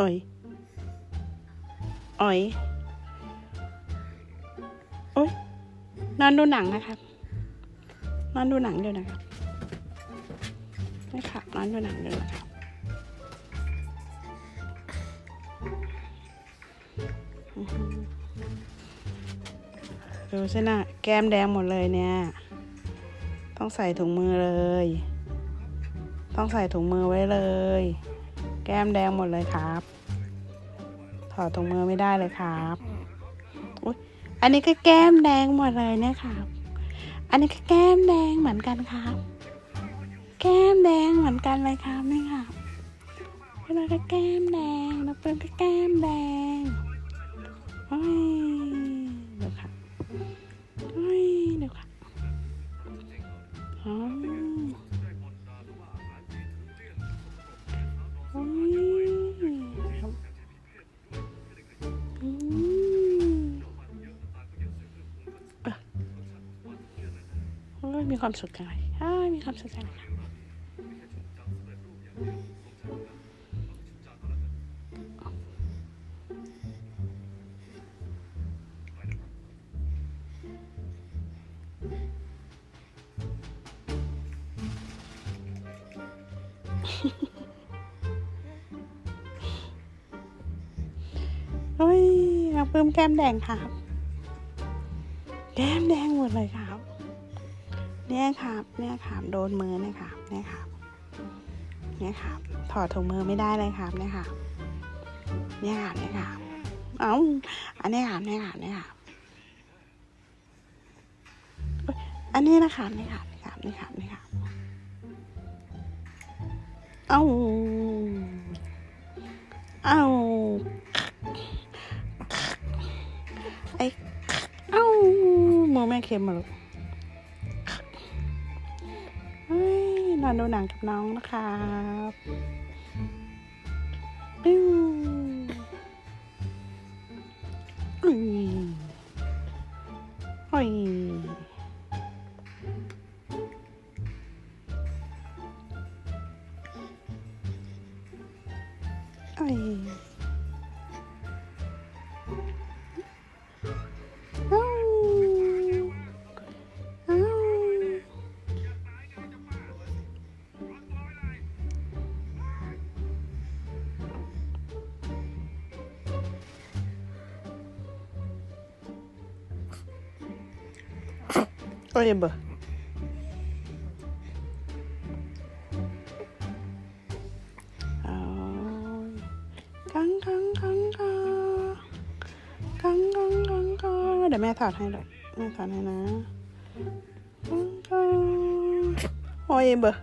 อ่อยออยโอ๊ยนอนดูหนังนะครับนอนดูหนังเดี๋ยนะครับไม่ค่ะนอนดูหนังเดี๋นะครับ ดูสินะแก้มแดงหมดเลยเนี่ย ต้องใส่ถุงมือเลย ต้องใส่ถุงมือไว้เลย แก้มแดงหมดเลยครับ ถอดถุงมือไม่ได้เลยครับอุ๊ยอันนี้ก็แก้มแดงหมดเลยเนี่ยครับ อันนี้ก็แก้มแดงเหมือนกันครับ แก้มแดงเหมือนกันเลยครับนี่ครับพี่น้อยก็แก้มแดงน้องเปิ้ลก็แก้มแดง อ้ยเดี๋ยวครับโอ้ยเดี๋ยวครับอ๋อโอ้ยครับอืมเออโอ้ยมีความสุขจังเลยอ้ามีความสุขจังเลยค่ะ เฮ้ยน้องปื้มแก้มแดงครับ แก้มแดงหมดเลยครับ เนี่ยครับ เนี่ยครับ โดนมือนี่ครับ เนี่ยครับ เนี่ยครับ ถอดถุงมือไม่ได้เลยครับ เนี่ยครับ เนี่ยครับ เนี่ยครับ เอ้า อันนี้ครับ เนี่ยครับ เนี่ยครับ อันนี้นะครับเนี่ยครับ เนี่ยครับ เนี่ยครับ เนี่ยครับเอาเอ้าไอเอ้ามือแม่เค็มมาลูกเฮ้ยนอนดูหนังกับน้องนะครับอิ้วอุ้ย โอ้ยโอ้ย กังกังกังกังกังกังกังกังเดี๋ยวแม่ถอดให้เลยแม่ถอดให้นะกังกังโอ้ยเบอร์